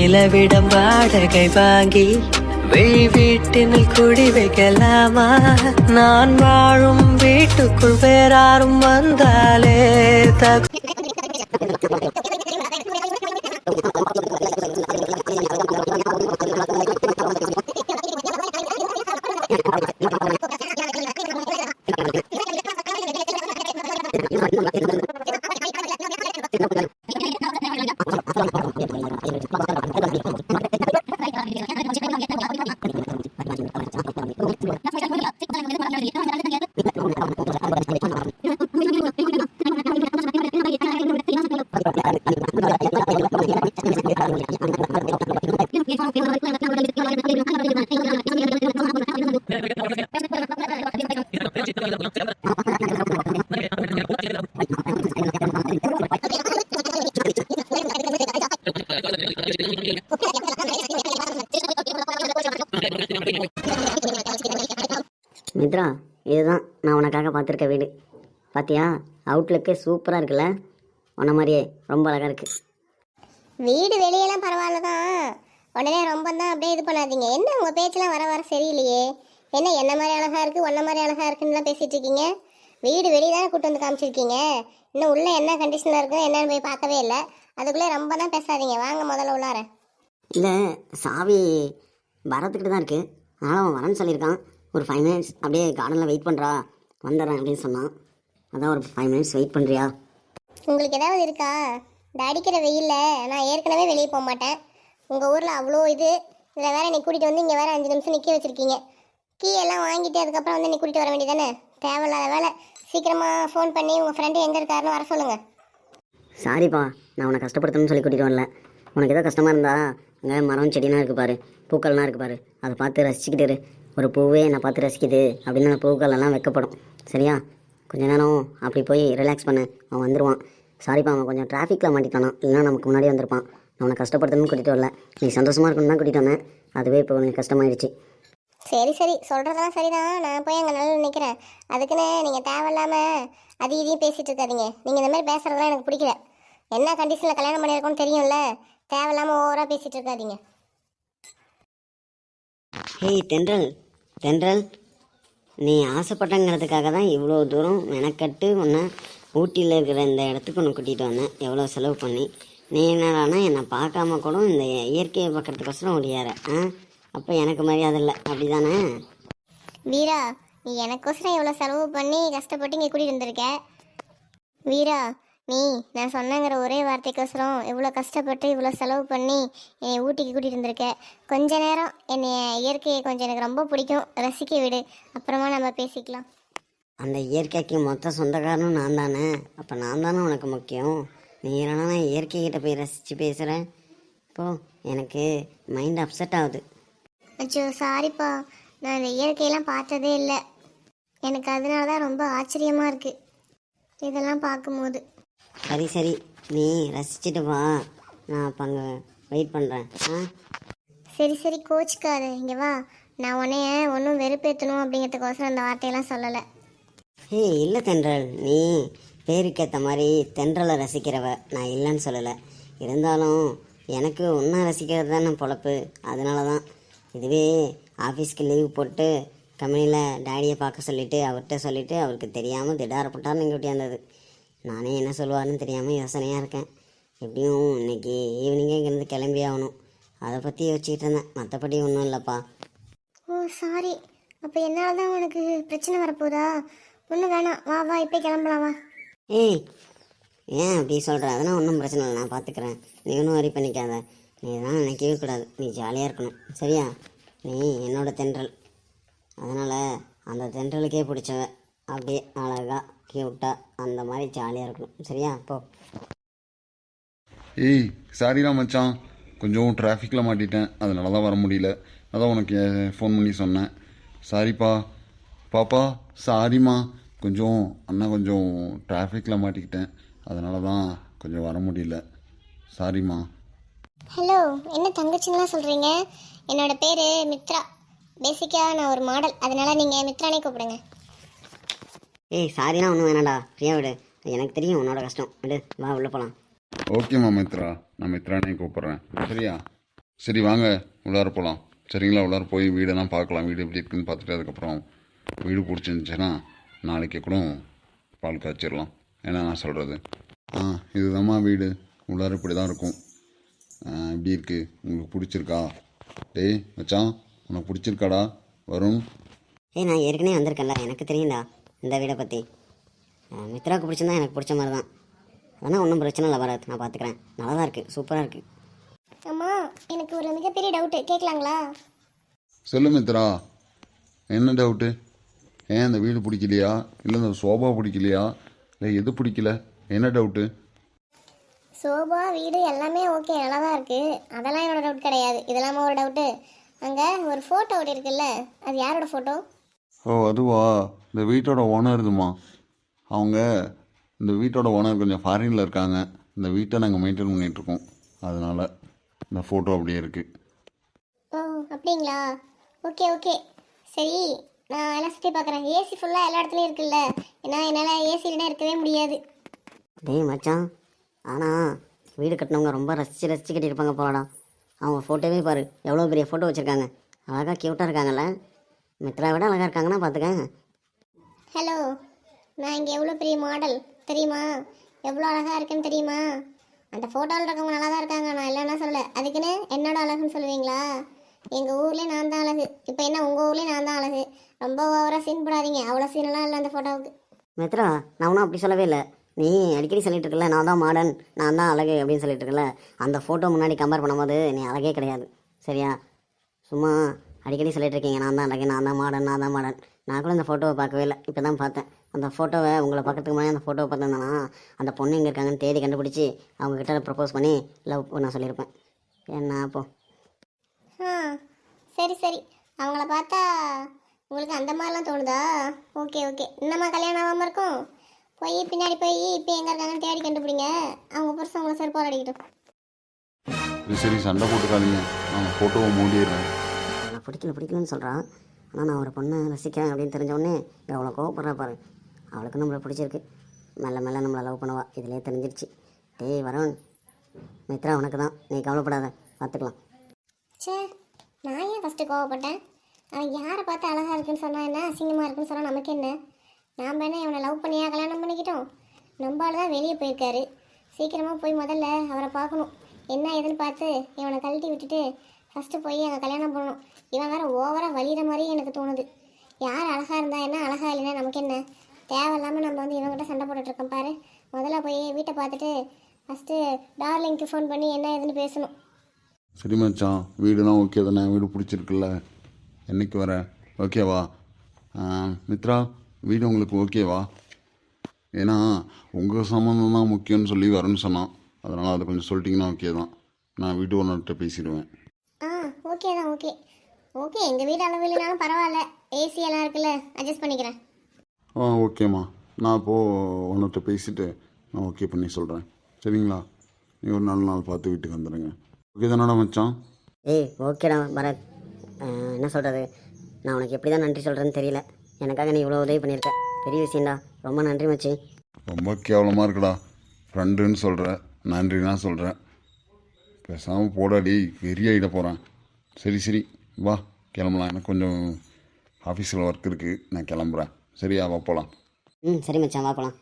நிலவிடம் வாடகை வாங்கி வெளி வீட்டினில் குடி வைக்கலாமா? நான் வாழும் வீட்டுக்குள் வேறாரும் வந்தாலே தகு மித்ரா இதுதான் நான் உனக்காக பார்த்துருக்க வீடு. பார்த்தியா அவுட்லுக்கே சூப்பராக இருக்குல்ல? உன்ன மாதிரியே ரொம்ப அழகாக இருக்குது வீடு வெளியெல்லாம் பரவாயில்ல தான் உடனே ரொம்ப தான் அப்படியே இது பண்ணாதீங்க. என்ன உங்கள் பேச்செலாம் வர வர சரியில்லையே? என்ன என்ன மாதிரி அழகா இருக்குது உன்ன மாதிரி அழகா இருக்குன்னுலாம் பேசிட்டு இருக்கீங்க? வீடு வெளியே தானே கூட்டு வந்து காமிச்சிருக்கீங்க? இன்னும் உள்ள என்ன கண்டிஷனில் இருக்குது என்னன்னு போய் பார்க்கவே இல்லை. அதுக்குள்ளே ரொம்ப தான் பேசாதீங்க. வாங்க முதல்ல உள்ளார. இல்லை சாவி வரத்துக்கிட்டு தான் இருக்குது அதனால் அவன் வரேன்னு சொல்லியிருக்கான். ஒரு ஃபைவ் மினிட்ஸ் அப்படியே கார்டனில் வெயிட் பண்ணுறா வந்துடுறேன் அப்படின்னு சொன்னான். அதான் ஒரு ஃபைவ் மினிட்ஸ் வெயிட் பண்ணுறியா உங்களுக்கு ஏதாவது இருக்கா? இந்த அடிக்கிற வெயிலில் நான் ஏற்கனவே வெளியே போக மாட்டேன். உங்கள் ஊரில் அவ்வளோ இது. இதில் வேற நீ கூட்டிகிட்டு வந்து இங்கே வேற அஞ்சு நிமிஷம் நிற்க வச்சிருக்கீங்க. கீ எல்லாம் வாங்கிட்டு அதுக்கப்புறம் வந்து நீ கூட்டிகிட்டு வர வேண்டியதானே தேவையில்லாத வேலை. சீக்கிரமாக ஃபோன் பண்ணி உங்கள் ஃப்ரெண்டு எங்கே இருக்காருன்னு வர சொல்லுங்கள் சாரிப்பா நான் உன்னை கஷ்டப்படுத்தணும்னு சொல்லி கூட்டிகிட்டு வரல. உனக்கு ஏதோ கஷ்டமாக இருந்தா அங்கே மரம் செடிலாம் இருக்குது பாரு பூக்கள்லாம் இருக்குது பாரு. அதை பார்த்து ரசிச்சுக்கிட்டு இரு. ஒரு பூவே என்னை பார்த்து ரசிக்குது அப்படின்னு அந்த பூக்கள் எல்லாம் வைக்கப்படும். சரியா? கொஞ்ச நேரம் அப்படி போய் ரிலாக்ஸ் பண்ணு. அவன் வந்துடுவான் சாரிப்பா அவன் கொஞ்சம் டிராஃபிக்கில் மாட்டிட்டானா. இல்லைன்னா நமக்கு முன்னாடி வந்திருப்பான். நான் கஷ்டப்படுத்தணும்னு கூட்டிகிட்டு வரல. நீ சந்தோஷமாக இருக்கணும்னு தான் கூட்டிகிட்டு வந்தேன். அதுவே இப்போ கொஞ்சம் கஷ்டமாயிடுச்சு. சரி சரி. சொல்கிறதெல்லாம் சரிதான். நான் போய் அங்கே நல்லா நிற்கிறேன் அதுக்குன்னு நீங்கள் தேவையில்லாமல் அது இதையும் பேசிகிட்டு இருக்காதீங்க. நீங்கள் இந்த மாதிரி பேசுகிறதெல்லாம் எனக்கு பிடிக்கல. என்ன கண்டிஷனில் கல்யாணம் பண்ணியிருக்கோன்னு தெரியும்ல? தேவையில்லாமல் ஓவராக பேசிகிட்டு இருக்காதீங்க. ஹேய் தென்றல். தென்றல் நீ ஆசைப்பட்டங்கிறதுக்காக தான் இவ்வளோ தூரம் மெனக்கட்டு உன்னை ஊட்டியில் இருக்கிற இந்த இடத்துக்கு ஒன்று கூட்டிகிட்டு வந்தேன். எவ்வளோ செலவு பண்ணி. நீ என்னடானா என்னை பார்க்காம கூட இந்த இயற்கையை பார்க்குறதுக்கோசரம் ஓடியார ஆ? அப்போ எனக்கு மரியாதை இல்லை. அப்படி தானே வீரா நீ எனக்கோசரம் இவ்வளோ செலவு பண்ணி கஷ்டப்பட்டு இங்கே கூட்டிகிட்டு வந்திருக்க? வீரா நீ நான் சொன்னங்கிற ஒரே வார்த்தைக்கோசரம் இவ்வளோ கஷ்டப்பட்டு இவ்வளோ செலவு பண்ணி என்னை ஊட்டிக்கு கூட்டிகிட்டு வந்திருக்க? கொஞ்ச நேரம் என்னை இயற்கையை கொஞ்சம் எனக்கு ரொம்ப பிடிக்கும். ரசிக்க விடு. அப்புறமா நம்ம பேசிக்கலாம். அந்த இயற்கைக்கு மொத்த சொந்தக்காரனும் நான் தானே? அப்போ நான் தானே உனக்கு முக்கியம்? நீ இல்லைனா நான் இயற்கைக்கிட்ட போய் ரசித்து பேசுகிறேன் இப்போ எனக்கு மைண்ட் அப்செட் ஆகுது. அச்சோ சாரிப்பா நான் இந்த இயற்கையெல்லாம் பார்த்ததே இல்லை. எனக்கு அதனால தான் ரொம்ப ஆச்சரியமாக இருக்குது இதெல்லாம் பார்க்கும்போது. சரி சரி. நீ ரசிச்சுட்டு வா. நான் அப்போ அங்கே வெயிட் பண்ணுறேன் ஆ? சரி சரி. கோச்சுக்காத. இங்கே வா. நான் உன்னைய ஒன்றும் வெறுப்பேற்றணும் அப்படிங்கிறதுக்கோசரம் அந்த வார்த்தையெல்லாம் சொல்லலை. ஏய் இல்லை தென்றல். நீ பேருக்கேற்ற மாதிரி தென்றலை ரசிக்கிறவ நான் இல்லைன்னு சொல்லலை. இருந்தாலும் எனக்கு ஒன்றா ரசிக்கிறது தானே பொழப்பு. அதனால தான் இதுவே ஆஃபீஸ்க்கு லீவ் போட்டு கம்பெனியில் டேடியை பார்க்க சொல்லிவிட்டு அவர்கிட்ட சொல்லிவிட்டு அவருக்கு தெரியாமல் திடாரப்பட்டார்னு இங்கே ஒட்டியாந்தது நானே என்ன சொல்லுவாருன்னு தெரியாமல் யோசனையாக இருக்கேன். எப்படியும் இன்னைக்கு ஈவினிங்கே இங்கேருந்து கிளம்பி ஆகணும். அதை பற்றி யோசிச்சுட்டு இருந்தேன். மற்றபடி ஒன்றும் இல்லைப்பா. ஓ சாரி அப்போ என்னால் தான் உனக்கு பிரச்சனை வரப்போதா? ஒன்றும் வேணாம். வா வா இப்போ கிளம்பலாம் வா. ஏய் ஏன் அப்படி சொல்கிற அதெல்லாம் ஒன்றும் பிரச்சனை இல்லை. நான் பார்த்துக்கிறேன் நீ ஒன்றும் வரி பண்ணிக்காத. இதெல்லாம் நினைக்கவே கூடாது. நீ ஜாலியாக இருக்கணும். சரியா? நீ என்னோட தென்றல். அதனால் அந்த தென்றலுக்கே பிடிச்சவ அப்படியே அழகாக க்யூட்டாக அந்த மாதிரி ஜாலியாக இருக்கணும். சரியா? போ. ஏய் சாரிடா மச்சான். கொஞ்சம் டிராஃபிக்கில் மாட்டிட்டேன். அதனால தான் வர முடியல. அதான் உனக்கு ஃபோன் பண்ணி சொன்னேன். சாரிப்பா. பாப்பா சாரிம்மா. கொஞ்சம் அண்ணா கொஞ்சம் டிராஃபிக்கில் மாட்டிக்கிட்டேன். அதனால தான் கொஞ்சம் வர முடியல. சாரிம்மா. ஹலோ என்ன தங்கச்சின்லாம் சொல்கிறீங்க என்னோட பேர் மித்ரா. பேசிக்காக நான் ஒரு மாடல் அதனால நீங்கள் மித்ரானே கூப்பிடுங்க. ஏய் சாரினா ஒன்றும் வேணாடா ஃப்ரீயாக விடு. எனக்கு தெரியும் உன்னோட கஷ்டம். விடு வா உள்ளே போகலாம் ஓகேம்மா மித்ரா. நான் மித்ரானே கூப்பிட்றேன். சரியா? சரி வாங்க. உள்ளார போகலாம் சரிங்களா? உள்ளார போய் வீடெல்லாம் பார்க்கலாம். வீடு எப்படி இருக்குன்னு பார்த்துட்டு அதுக்கப்புறம் வீடு பிடிச்சிருந்துச்சுன்னா நாளைக்கு கூட பால் காய்ச்சிடலாம். என்ன நான் சொல்கிறது ஆ இதுதாம்மா வீடு. உள்ளார இப்படி தான் இருக்கும். ஆ, எப்படி இருக்கு? உங்களுக்கு பிடிச்சிருக்கா? டேய் மச்சான் உனக்கு பிடிச்சிருக்காடா? வரும் ஏய் நான் ஏற்கனவே வந்திருக்கேன்ல எனக்கு தெரியும்டா இந்த வீடை பற்றி மித்ராவுக்கு பிடிச்சிருந்தா எனக்கு பிடிச்ச மாதிரி தான் அதனால் ஒன்றும் பிரச்சனை இல்லை பரத். நான் பார்த்துக்கிறேன் நல்லா தான் இருக்குது சூப்பராக இருக்குது அம்மா எனக்கு ஒரு மிகப்பெரிய டவுட்டு கேட்கலாங்களா? சொல்லு மித்ரா. என்ன டவுட்டு ஏன் இந்த வீடு பிடிக்கலையா? இல்லை இந்த சோபா பிடிக்கலையா? இல்லை எது பிடிக்கல? என்ன டவுட்டு சோபா வீடு எல்லாமே ஓகே நல்லா தான் இருக்குது அதெல்லாம் என்னோட டவுட் கிடையாது. இதெல்லாமா ஒரு டவுட்டு அங்கே ஒரு ஃபோட்டோ ஒட்டி இருக்குல்ல? அது யாரோட ஃபோட்டோ ஓ அதுவா? இந்த வீட்டோட ஓனருதுமா அவங்க இந்த வீட்டோட ஓனர் கொஞ்சம் ஃபாரினில் இருக்காங்க. இந்த வீட்டை நாங்கள் மெயின்டைன் பண்ணிகிட்ருக்கோம் அதனால் இந்த ஃபோட்டோ அப்படியே இருக்குது ஓ அப்படிங்களா? ஓகே ஓகே சரி நான் எல்லாம் சுற்றி பார்க்குறேன். ஏசி ஃபுல்லாக எல்லா இடத்துலையும் இருக்குல்ல? ஏன்னா என்னால் ஏசி இல்லைன்னா இருக்கவே முடியாது. டேய் மச்சான். ஆனால் வீடு கட்டினவங்க ரொம்ப ரசித்து ரசித்து கட்டியிருப்பாங்க போலடா. அவங்க ஃபோட்டோவே பாரு எவ்வளோ பெரிய ஃபோட்டோ வச்சுருக்காங்க. அழகாக க்யூட்டாக இருக்காங்கல்ல. மித்ரா விட அழகாக இருக்காங்கன்னா பார்த்துக்க ஹலோ நான் இங்கே எவ்வளோ பெரிய மாடல் தெரியுமா? எவ்வளோ அழகாக இருக்குன்னு தெரியுமா? அந்த ஃபோட்டோவில் இருக்கவங்க நல்லா தான் இருக்காங்க நான் இல்லைன்னா சொல்லலை. அதுக்குன்னு என்னோட அழகுன்னு சொல்லுவீங்களா? எங்கள் ஊர்லேயே நான் தான் அழகு. இப்போ என்ன உங்கள் ஊர்லேயே நான் தான் அழகு. ரொம்ப ஓவராக சீன் போடாதீங்க. அவ்வளோ சீனெல்லாம் இல்லை அந்த ஃபோட்டோவுக்கு மித்ரா நான் ஒன்றும் அப்படி சொல்லவே இல்லை. நீ அடிக்கடி சொல்லிட்டு இருக்கல நான் தான் மாடர்ன் நான் தான் அழகு அப்படின்னு சொல்லிட்டு இருக்கல அந்த ஃபோட்டோ முன்னாடி கம்பேர் பண்ணும்போது நீ அழகே கிடையாது. சரியா? சும்மா அடிக்கடி சொல்லிட்டு இருக்கீங்க நான் தான் அழகு நான் தான் மாடர்ன் நான் தான் மாடர்ன் நான் கூட இந்த ஃபோட்டோவை பார்க்கவே இல்லை இப்போ தான் பார்த்தேன். அந்த ஃபோட்டோவை உங்களை பார்க்கறதுக்கு முன்னாடி அந்த ஃபோட்டோவை பார்த்துருந்தேன்னா அந்த பொண்ணு எங்கே இருக்காங்கன்னு தேடி கண்டுபிடிச்சி அவங்க கிட்ட ப்ரப்போஸ் பண்ணி லவ் பண்ண சொல்லியிருப்பேன். என்ன அப்போ சரி சரி. அவங்கள பார்த்தா உங்களுக்கு அந்த மாதிரிலாம் தோணுதா? Okay okay. இன்னமா கல்யாணம் ஆகாமல் இருக்கும்? போய் பின்னாடி போய் இப்போ எங்கே இருக்காங்கன்னு தேடி கண்டுபிடிங்க. அவங்க புருஷன் உங்களை செருப்பால் அடிக்கட்டும். சரி சண்டை போட்டுக்காதீங்க. நான் ஃபோட்டோவை மூடிடுறேன். நான் பிடிக்கல பிடிக்கலன்னு சொல்கிறான் ஆனால் நான் ஒரு பொண்ணை ரசிக்கிறேன் அப்படின்னு தெரிஞ்ச உடனே அவ்வளோ கோவப்படுறா பாரு. அவளுக்கு நம்மளை பிடிச்சிருக்கு. மெல்ல மெல்ல நம்மளை லவ் பண்ணுவா. இதுலேயே தெரிஞ்சிருச்சு. டேய் வரவன் மித்ரா உனக்கு தான் நீ கவலைப்படாத. பார்த்துக்கலாம் ச்சே நான் ஏன் ஃபஸ்ட்டு கோவப்பட்டேன்? அவன் யாரை பார்த்து அழகாக இருக்குன்னு சொன்னா என்ன? அசிங்கமாக இருக்குன்னு சொன்னால் நமக்கு என்ன? நாம் என்ன இவனை லவ் பண்ணியா கல்யாணம் பண்ணிக்கிட்டோம்? நம்மளால தான் வெளியே போயிருக்காரு. சீக்கிரமாக போய் முதல்ல அவரை பார்க்கணும். என்ன ஏதுன்னு பார்த்து இவனை கழட்டி விட்டுட்டு ஃபஸ்ட்டு போய் அங்கே கல்யாணம் பண்ணணும். இவன் வேறு ஓவராக வலிகிற மாதிரி எனக்கு தோணுது. யார் அழகாக இருந்தா என்ன அழகாக இல்லைன்னா நமக்கு என்ன? தேவையில்லாமல் நம்ம வந்து இவங்ககிட்ட சண்டை போட்டுட்ருக்கோம் பாரு. முதல்ல போய் வீட்டை பார்த்துட்டு ஃபஸ்ட்டு டார்லிங்க்கு ஃபோன் பண்ணி என்ன ஏதுன்னு பேசணும். சரி மச்சான் வீடுலாம் ஓகே தானே? வீடு பிடிச்சிருக்குல்ல. என்னைக்கு வர? ஓகேவா ஆ, மித்ரா? வீடு உங்களுக்கு ஓகேவா? ஏன்னா உங்கள் சம்மந்தம் தான் முக்கியம்னு சொல்லி வரேன்னு சொன்னான். அதனால் அதை கொஞ்சம் சொல்லிட்டீங்கன்னா ஓகே தான். நான் வீட்டு ஓனர்கிட்ட பேசிடுவேன். ஆ ஓகே தான் ஓகே. ஓகே எங்கள் வீடு அளவு இல்லைனாலும் பரவாயில்ல. ஏசி எல்லாம் இருக்குல்ல அட்ஜஸ்ட் பண்ணிக்கிறேன். ஆ ஓகேம்மா நான் இப்போது ஓனர்கிட்ட பேசிட்டு நான் ஓகே பண்ணி சொல்கிறேன் சரிங்களா? நீ ஒரு நாலு நாள் பார்த்து வீட்டுக்கு வந்துடுங்க ஓகே தானடா மச்சான்? ஏய் ஓகேடா பரத் என்ன சொல்கிறது நான் உனக்கு எப்படி தான் நன்றி சொல்கிறேன்னு தெரியல. எனக்காக நீ இவ்வளோ உதவி பண்ணியிருக்க. பெரிய விஷயம்டா. ரொம்ப நன்றி மச்சி. ரொம்ப கேவலமாக இருக்குடா. ஃப்ரெண்டுன்னு சொல்கிற நன்றினா சொல்கிறேன் பேசாமல் போடாடி. வெறியாயிட போகிறேன் சரி சரி. வா கிளம்பலாம். எனக்கு கொஞ்சம் ஆஃபீஸில் ஒர்க் இருக்குது நான் கிளம்புறேன். சரியா வா போகலாம் ம் சரி மச்சான். வா போகலாம்